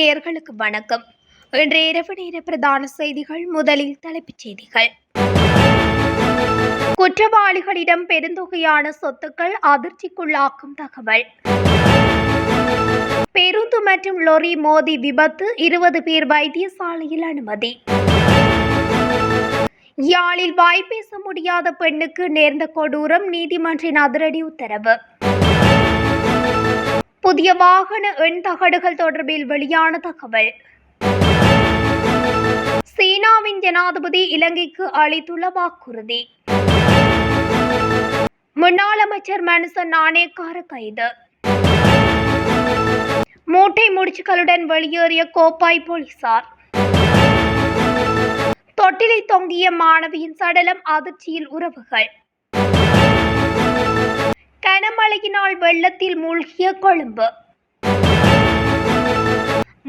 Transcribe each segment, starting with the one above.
நேர்களுக்கு வணக்கம். இன்றைய இரவு நேர பிரதான செய்திகள் முதலில் தலைப்புச் செய்திகள். குற்றவாளிகளிடம் பெருந்தொகையான சொத்துக்கள் அதிர்ச்சிக்குள்ளாக்கும் தகவல். பேருந்து மற்றும் லொரி மோதி விபத்து இருபது பேர் வைத்தியசாலையில் அனுமதி. யாழில் வாய் பேச முடியாத பெண்ணுக்கு நேர்ந்த கொடூரம் நீதிமன்றின் அதிரடி உத்தரவு. புதிய வாகன எண் தகடுகள் தொடர்பில் வெளியான தகவல். சீனாவின் ஜனாதிபதி இலங்கைக்கு அளித்துள்ள வாக்குறுதி. முன்னாள் அமைச்சர் மனுசன் நாணயக்கார கைது. மூட்டை முடிச்சுகளுடன் வெளியேறிய கோப்பாய் போலீசார். தொட்டிலை தொங்கிய மாணவியின் சடலம் அதிர்ச்சியில் உறவுகள். கனமழையினால் வெள்ளத்தில் மூழ்கிய கொழும்பு.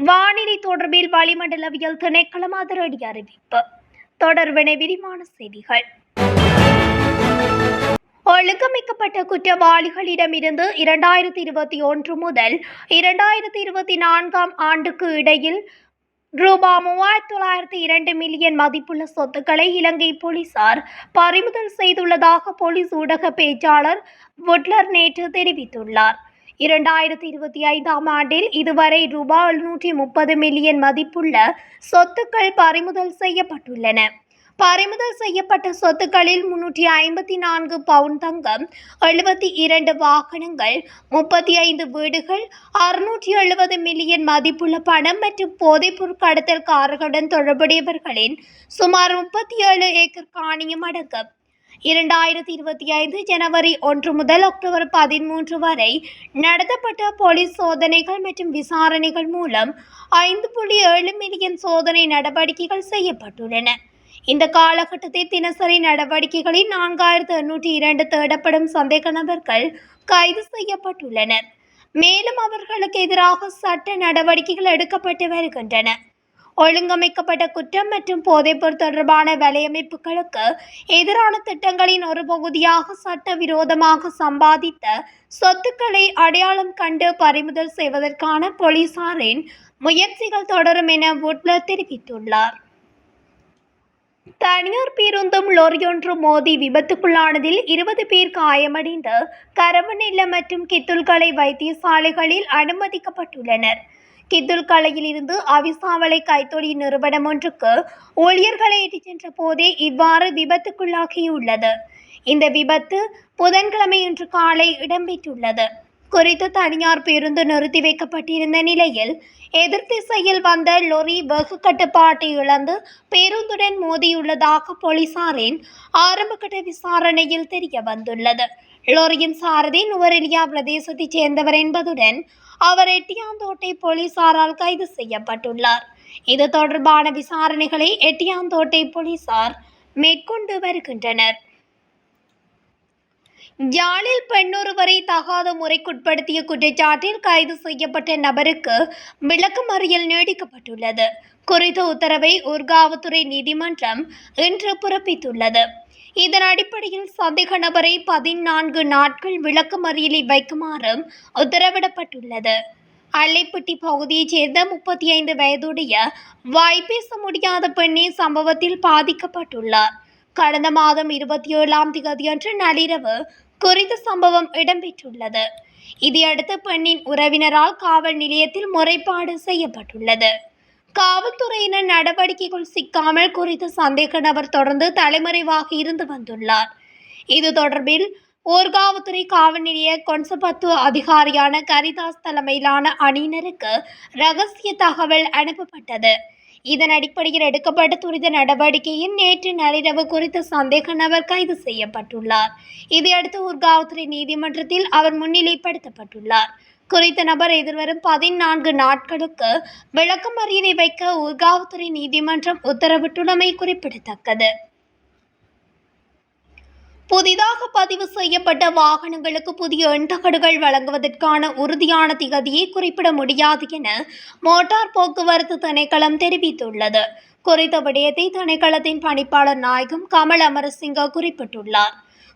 வானிலை தொடர்பில் வளிமண்டலவியல் திணைக்களம் அதிரடி அறிவிப்பு. தொடர்பென விரிவான செய்திகள். ஒழுங்கமைக்கப்பட்ட குற்றவாளிகளிடமிருந்து இரண்டாயிரத்தி இருபத்தி ஒன்று முதல் இரண்டாயிரத்தி இருபத்தி நான்காம் ஆண்டுக்கு இடையில் ரூபா மூவாயிரத்தி தொள்ளாயிரத்தி இரண்டு மில்லியன் மதிப்புள்ள சொத்துக்களை இலங்கை போலீசார் பறிமுதல் செய்துள்ளதாக போலீஸ் ஊடக பேச்சாளர் வுட்லர் நேற்று தெரிவித்துள்ளார். இரண்டாயிரத்தி இருபத்தி ஐந்தாம் ஆண்டில் இதுவரை ரூபாய் எழுநூற்றி முப்பது மில்லியன் மதிப்புள்ள சொத்துக்கள் பறிமுதல் செய்யப்பட்டுள்ளன. பறிமுதல் செய்யப்பட்ட சொத்துக்களில் முன்னூற்றி ஐம்பத்தி நான்கு பவுன் தங்கம் எழுபத்தி இரண்டு வாகனங்கள் முப்பத்தி ஐந்து வீடுகள் அறுநூற்றி எழுபது மில்லியன் மதிப்புள்ள பணம் மற்றும் போதைப்பொருள் கடத்தல் கார்களுடன் தொடர்புடையவர்களின் சுமார் முப்பத்தி ஏழு ஏக்கர் காணியம் அடங்கும் இரண்டாயிரத்தி இருபத்தி ஐந்து ஜனவரி ஒன்று முதல் அக்டோபர் பதிமூன்று வரை நடத்தப்பட்ட போலீஸ் சோதனைகள் மற்றும் விசாரணைகள் மூலம் ஐந்து புள்ளி ஏழு மில்லியன் சோதனை நடவடிக்கைகள் செய்யப்பட்டுள்ளன. இந்த காலகட்டத்தில் தினசரி நடவடிக்கைகளில் நான்காயிரத்து எண்ணூற்றி இரண்டு தேடப்படும் சந்தேக நபர்கள் கைது செய்யப்பட்டுள்ளனர். மேலும் அவர்களுக்கு எதிராக சட்ட நடவடிக்கைகள் எடுக்கப்பட்டு வருகின்றன. ஒழுங்கமைக்கப்பட்ட குற்றம் மற்றும் போதைப்பொருள் தொடர்பான வலையமைப்புகளுக்கு எதிரான திட்டங்களின் ஒரு பகுதியாக சட்டவிரோதமாக சம்பாதித்த சொத்துக்களை அடையாளம் கண்டு பறிமுதல் செய்வதற்கான போலீசாரின் முயற்சிகள் தொடரும் என வுட்லர் தெரிவித்துள்ளார். தனியார் பேருந்தும் லோரியொன்றும் மோதி விபத்துக்குள்ளானதில் இருபது பேர் காயமடைந்து கரவநில்ல மற்றும் கித்துல்கலை வைத்தியசாலைகளில் அனுமதிக்கப்பட்டுள்ளனர். கித்துல்கலையில் இருந்து அவிசாவளை கைத்தொழில் நிறுவனம் ஒன்றுக்கு ஊழியர்களை ஏற்றிச் சென்ற போதே இவ்வாறு விபத்துக்குள்ளாகியுள்ளது. இந்த விபத்து புதன்கிழமை இன்று காலை இடம்பெற்றுள்ளது. குறித்து தனியார் பேருந்து நிறுத்தி வைக்கப்பட்டிருந்த நிலையில் எதிர்த்திசையில் வந்த லொரி வெகு கட்டுப்பாட்டை இழந்து பேருந்துடன் மோதியுள்ளதாக போலீசாரின் ஆரம்பகட்ட விசாரணையில் தெரிய வந்துள்ளது. லொரியின் சாரதி நுவரெலியா பிரதேசத்தைச் சேர்ந்தவர் என்பதுடன் அவர் எட்டியாந்தோட்டை போலீசாரால் கைது செய்யப்பட்டுள்ளார். இது தொடர்பான விசாரணைகளை எட்டியாந்தோட்டை போலீசார் மேற்கொண்டு வருகின்றனர். யாழில் பெண்ணொருவரை தகாத முறைக்குட்படுத்திய குற்றச்சாட்டில் கைது செய்யப்பட்ட நபருக்கு விளக்கமறியல் நீடிக்கப்பட்டுள்ளது. குறித்த உத்தரவை ஊர்காவத்துறை நீதிமன்றம் இன்று பிறப்பித்துள்ளது. இதன் அடிப்படையில் சந்தேக நபரை பதினான்கு நாட்கள் விளக்கமறியலில் வைக்குமாறும் உத்தரவிடப்பட்டுள்ளது. அல்லைப்பட்டி பகுதியைச் சேர்ந்த முப்பத்தி ஐந்து வயதுடைய வாய்ப்பேச முடியாத பெண்ணே சம்பவத்தில் பாதிக்கப்பட்டுள்ளார். கடந்த மாதம் இருபத்தி ஏழாம் தேதியன்று நள்ளிரவு குறித்த சம்பவம் இடம்பெற்றுள்ளது. இதையடுத்து பெண்ணின் உறவினரால் காவல் நிலையத்தில் முறைப்பாடு செய்யப்பட்டுள்ளது. காவல்துறையினர் நடவடிக்கைகள் சிக்காமல் குறித்த சந்தேக நபர் தொடர்ந்து தலைமறைவாக இருந்து வந்துள்ளார். இது தொடர்பில் ஊர்காவத்துறை காவல் நிலைய கொன்சபத்து அதிகாரியான கரிதாஸ் தலைமையிலான அணியினருக்கு ரகசிய தகவல் அனுப்பப்பட்டது. இதன் அடிப்படையில் எடுக்கப்பட்ட துரித நடவடிக்கையின் நேற்று நள்ளிரவு குறித்த சந்தேக நபர் கைது செய்யப்பட்டுள்ளார். இதையடுத்து ஊர்காவத்துறை நீதிமன்றத்தில் அவர் முன்னிலைப்படுத்தப்பட்டுள்ளார். குறித்த நபர் எதிர்வரும் பதினான்கு நாட்களுக்கு விளக்கமறியலை வைக்க ஊர்காவத்துறை நீதிமன்றம் உத்தரவிட்டுள்ளமை குறிப்பிடத்தக்கது. புதிதாக பதிவு செய்யப்பட்ட வாகனங்களுக்கு புதிய எண்தகடுகள் வழங்குவதற்கான உறுதியான திகதியை குறிப்பிட முடியாது என மோட்டார் போக்குவரத்து திணைக்களம் தெரிவித்துள்ளது. குறித்த விடயத்தை திணைக்களத்தின் பணிப்பாளர் நாயகம் கமல் அமரசிங்க குறிப்பிட்டுள்ளார்.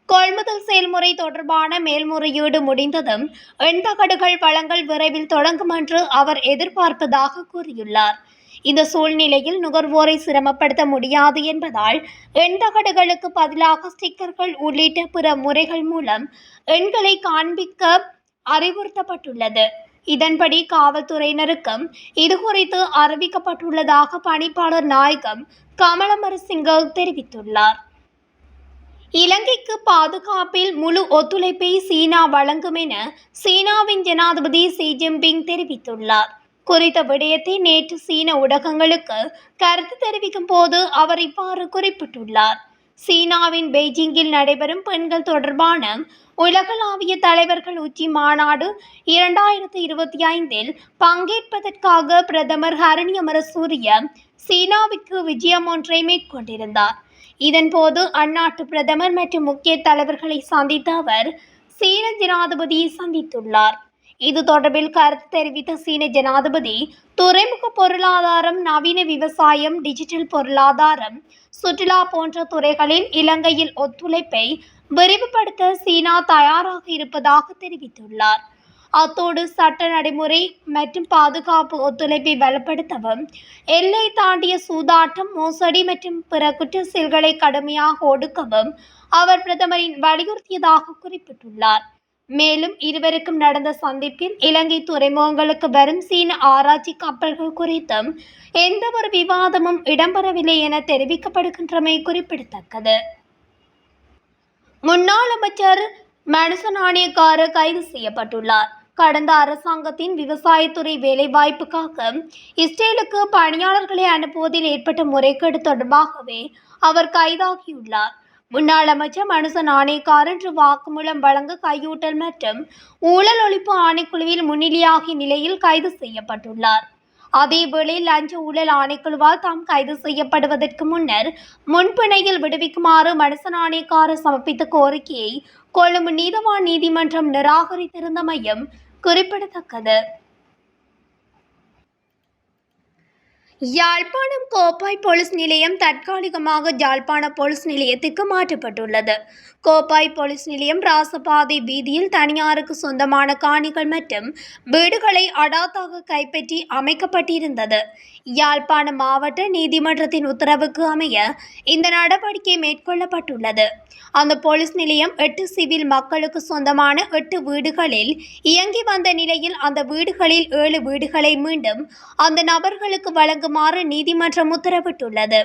கொள்முதல் செயல்முறை தொடர்பான மேல்முறையீடு முடிந்ததும் எண்தகடுகள் வழங்கல் விரைவில் தொடங்கும் என்று அவர் எதிர்பார்ப்பதாக கூறியுள்ளார். இந்த சூழ்நிலையில் நுகர்வோரை சிரமப்படுத்த முடியாது என்பதால் எண்தகடுகளுக்கு பதிலாக ஸ்டிக்கர்கள் உள்ளிட்ட பிற முறைகள் மூலம் எண்களை காண்பிக்க அறிவுறுத்தப்பட்டுள்ளது. இதன்படி காவல்துறையினருக்கும் இதுகுறித்து அறிவிக்கப்பட்டுள்ளதாக பணிப்பாளர் நாயகம் கமலமரசிங்க தெரிவித்துள்ளார். இலங்கைக்கு பாதுகாப்பில் முழு ஒத்துழைப்பை சீனா வழங்கும் என சீனாவின் ஜனாதிபதி ஷி ஜின்பிங் தெரிவித்துள்ளார். குறித்த விடயத்தை நேற்று சீன ஊடகங்களுக்கு கருத்து தெரிவிக்கும் போது அவர் இவ்வாறு குறிப்பிட்டுள்ளார். சீனாவின் பெய்ஜிங்கில் நடைபெறும் பெண்கள் தொடர்பான உலகளாவிய தலைவர்கள் உச்சி மாநாடு இரண்டாயிரத்தி இருபத்தி ஐந்தில் பங்கேற்பதற்காக பிரதமர் ஹரணி அமரசூரிய சீனாவிற்கு விஜயம் ஒன்றை மேற்கொண்டிருந்தார். இதன்போது அந்நாட்டு பிரதமர் மற்றும் முக்கிய தலைவர்களை சந்தித்த அவர் சீன ஜனாதிபதியை சந்தித்துள்ளார். இது தொடர்பில் கருத்து தெரிவித்த சீன ஜனாதிபதி துறைமுக பொருளாதாரம் நவீன விவசாயம் டிஜிட்டல் பொருளாதாரம் சுற்றுலா போன்ற துறைகளில் இலங்கையில் ஒத்துழைப்பை விரிவுபடுத்த சீனா தயாராக இருப்பதாக தெரிவித்துள்ளார். அத்தோடு சட்ட நடைமுறை மற்றும் பாதுகாப்பு ஒத்துழைப்பை வலுப்படுத்தவும் எல்லை தாண்டிய சூதாட்டம் மோசடி மற்றும் பிற குற்ற செயல்களை கடுமையாக ஒடுக்கவும் அவர் பிரதமரின் வலியுறுத்தியதாக குறிப்பிட்டுள்ளார். மேலும் இருவருக்கும் நடந்த சந்திப்பில் இலங்கை துறைமுகங்களுக்கு வரும் சீன ஆராய்ச்சி கப்பல்கள் குறித்தும் எந்த ஒரு விவாதமும் இடம்பெறவில்லை என தெரிவிக்கப்படுகின்றமை குறிப்பிடத்தக்கது. முன்னாள் அமைச்சர் மனுச நாணயக்காரர் கைது செய்யப்பட்டுள்ளார். கடந்த அரசாங்கத்தின் விவசாயத்துறை வேலைவாய்ப்புக்காக இஸ்ரேலுக்கு பணியாளர்களை அனுப்புவதில் ஏற்பட்ட முறைகேடு தொடர்பாகவே அவர் கைதாகியுள்ளார். முன்னாள் அமைச்சர் மனுசன் நாணயக்காரர் இன்று வாக்குமூலம் வழங்க கையூட்டல் மற்றும் ஊழல் ஒழிப்பு ஆணைக்குழுவில் முன்னிலையாகிய நிலையில் கைது செய்யப்பட்டுள்ளார். அதேவேளை லஞ்ச ஊழல் ஆணைக்குழுவால் தாம் கைது செய்யப்படுவதற்கு முன்னர் முன்பிணையில் விடுவிக்குமாறு மனுசன் ஆணைக்காரர் சமர்ப்பித்த கோரிக்கையை கொழும்பு நீதவான் நீதிமன்றம் நிராகரித்திருந்தமையும் குறிப்பிடத்தக்கது. யாழ்ப்பாணம் கோப்பாய் போலீஸ் நிலையம் தற்காலிகமாக யாழ்ப்பாண போலீஸ் நிலையத்துக்கு மாற்றப்பட்டுள்ளது. கோப்பாய் போலீஸ் நிலையம் ராசபாதை வீதியில் தனியாருக்கு சொந்தமான காணிகள் மற்றும் வீடுகளை அடாத்தாக கைப்பற்றி அமைக்கப்பட்டிருந்தது. யாழ்ப்பாண மாவட்ட நீதிமன்றத்தின் உத்தரவுக்கு அமைய இந்த நடவடிக்கை மேற்கொள்ளப்பட்டுள்ளது. அந்த போலீஸ் நிலையம் எட்டு சிவில் மக்களுக்கு சொந்தமான எட்டு வீடுகளில் இயங்கி வந்த நிலையில் அந்த வீடுகளில் ஏழு வீடுகளை மீண்டும் அந்த நபர்களுக்கு வழங்குமாறு நீதிமன்றம் உத்தரவிட்டுள்ளது.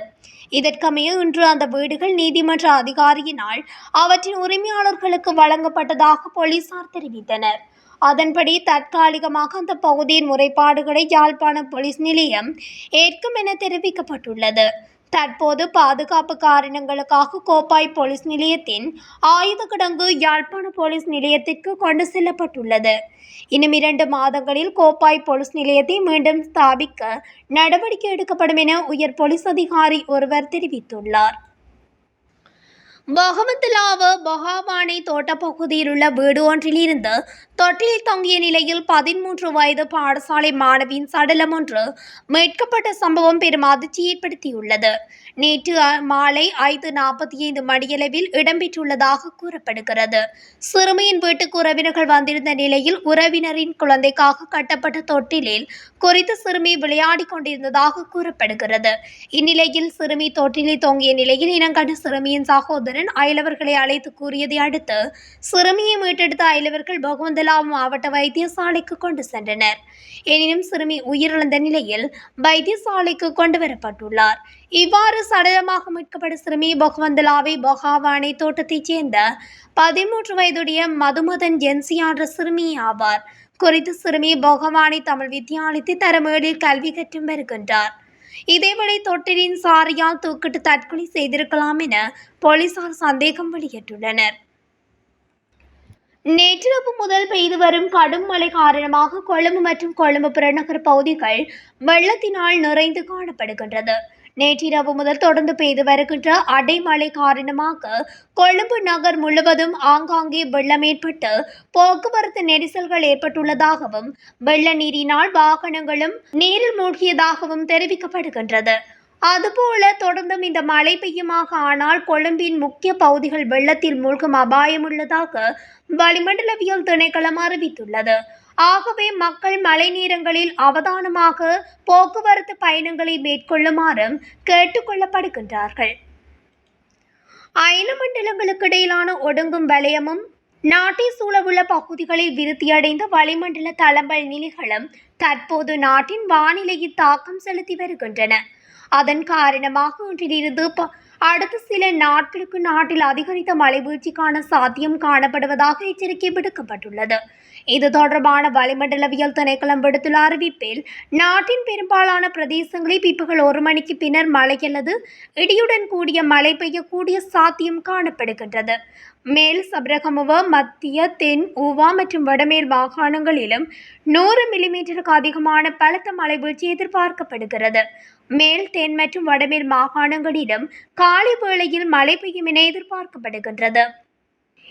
இதற்கமைய இன்று அந்த வீடுகள் நீதிமன்ற அதிகாரியினால் அவற்றின் உரிமையாளர்களுக்கு வழங்கப்பட்டதாக போலீசார் தெரிவித்தனர். அதன்படி தற்காலிகமாக அந்த பகுதியின் முறைப்பாடுகளை யாழ்ப்பாண போலீஸ் நிலையம் ஏற்கும் என தெரிவிக்கப்பட்டுள்ளது. தற்போது பாதுகாப்பு காரணங்களுக்காக கோப்பாய் போலீஸ் நிலையத்தின் ஆயுத கிடங்கு யாழ்ப்பாண போலீஸ் நிலையத்திற்கு கொண்டு செல்லப்பட்டுள்ளது. இன்னும் இரண்டு மாதங்களில் கோப்பாய் போலீஸ் நிலையத்தை மீண்டும் ஸ்தாபிக்க நடவடிக்கை எடுக்கப்படும் என உயர் போலீஸ் அதிகாரி ஒருவர் தெரிவித்துள்ளார். பகவத்லாவ பகாவானை தோட்டப்பகுதியில் உள்ள வீடு ஒன்றிலிருந்து தொட்டில் தொங்கிய நிலையில் பதிமூன்று வயது பாடசாலை மாணவியின் சடலம் ஒன்று மீட்கப்பட்ட சம்பவம் பெரும் அதிர்ச்சி ஏற்படுத்தியுள்ளது. நேற்று மாலை ஐந்து நாற்பத்தி ஐந்து மணியளவில் இடம்பெற்றுள்ளதாக கூறப்படுகிறது. சிறுமியின் வீட்டுக்கு உறவினர்கள் வந்திருந்த நிலையில் உறவினரின் குழந்தைக்காக கட்டப்பட்ட தொட்டிலில் குறித்த சிறுமி விளையாடிக் கொண்டிருந்ததாக கூறப்படுகிறது. இந்நிலையில் சிறுமி தொட்டிலில் தொங்கிய நிலையில் இனங்கண்ட சிறுமியின் சகோதரன் அயலவர்களை அழைத்து கூறியதை அடுத்து சிறுமியை மீட்டெடுத்த அயலவர்கள் பகவந்தலா மாவட்ட வைத்தியசாலைக்கு கொண்டு சென்றனர். எனினும் சிறுமி உயிரிழந்த நிலையில் வைத்தியசாலைக்கு கொண்டு வரப்பட்டுள்ளார். இவ்வாறு சடலமாக மீட்கப்பட்ட சிறுமி பகவந்தலாவை பகாவானை தோட்டத்தைச் சேர்ந்த பதிமூன்று வயதுடைய மதுமதன் ஜென்சி என்ற சிறுமி ஆவார். குறித்த சிறுமி பகவானை தமிழ் வித்தியாலயத்தை தரமேடில் கல்வி கற்றும் வருகின்றார். இதேவேளை தொட்டிலின் சாரியால் தூக்கிட்டு தற்கொலை செய்திருக்கலாம் என போலீசார் சந்தேகம் வெளியிட்டுள்ளனர். நேற்றிரவு முதல் பெய்து வரும் கடும் மழை காரணமாக கொழும்பு மற்றும் கொழும்பு புறநகர் பகுதிகள் வெள்ளத்தினால் நிறைந்து காணப்படுகின்றது. நேற்றிரவு முதல் தொடர்ந்து பெய்து வருகின்ற அடைமழை காரணமாக கொழும்பு நகர் முழுவதும் ஆங்காங்கே வெள்ளம் ஏற்பட்டு போக்குவரத்து நெரிசல்கள் ஏற்பட்டுள்ளதாகவும் வெள்ள நீரினால் வாகனங்களும் நீரில் மூழ்கியதாகவும் தெரிவிக்கப்படுகின்றது. அதுபோல தொடர்ந்தும் இந்த மழை பெய்யுமாக ஆனால் கொழும்பின் முக்கிய பகுதிகள் வெள்ளத்தில் மூழ்கும் அபாயம் உள்ளதாக வளிமண்டலவியல் திணைக்களம் அறிவித்துள்ளது. ஆகவே மக்கள் மழை நேரங்களில் அவதானமாக போக்குவரத்து பயணங்களை மேற்கொள்ளுமாறும் கேட்டுக்கொள்ளப்படுகின்றார்கள். அயன மண்டலங்களுக்கு இடையிலான ஒடுங்கும் வலயமும் நாட்டை சூழவுள்ள பகுதிகளில் விருத்தியடைந்த வளிமண்டல தளம்பல் நிலைகளும் தற்போது நாட்டின் வானிலையில் தாக்கம் செலுத்தி வருகின்றன. அதன் காரணமாக இன்றிலிருந்து ப- அடுத்த சில நாட்களுக்கு நாட்டில் அதிகரித்த மழைவீழ்ச்சிக்கான சாத்தியம் காணப்படுவதாக எச்சரிக்கை விடுக்கப்பட்டுள்ளது. இது தொடர்பான வளிமண்டலவியல் திணைக்களம் விடுத்துள்ள அறிவிப்பில் நாட்டின் பெரும்பாலான பிரதேசங்களில் பிற்பகல் ஒரு மணிக்கு பின்னர் மழை அல்லது இடியுடன் கூடிய மழை பெய்யக்கூடிய சாத்தியம் காணப்படுகின்றது. மேல் சபரகமுவ மத்திய தென் ஊவா மற்றும் வடமேல் மாகாணங்களிலும் நூறு மில்லிமீட்டருக்கு அதிகமான பலத்த மழை வீழ்ச்சி எதிர்பார்க்கப்படுகிறது. மேல் தென் மற்றும் வடமேல் மாகாணங்களிலும் காலை வேளையில் மழை பெய்யும் என எதிர்பார்க்கப்படுகின்றது.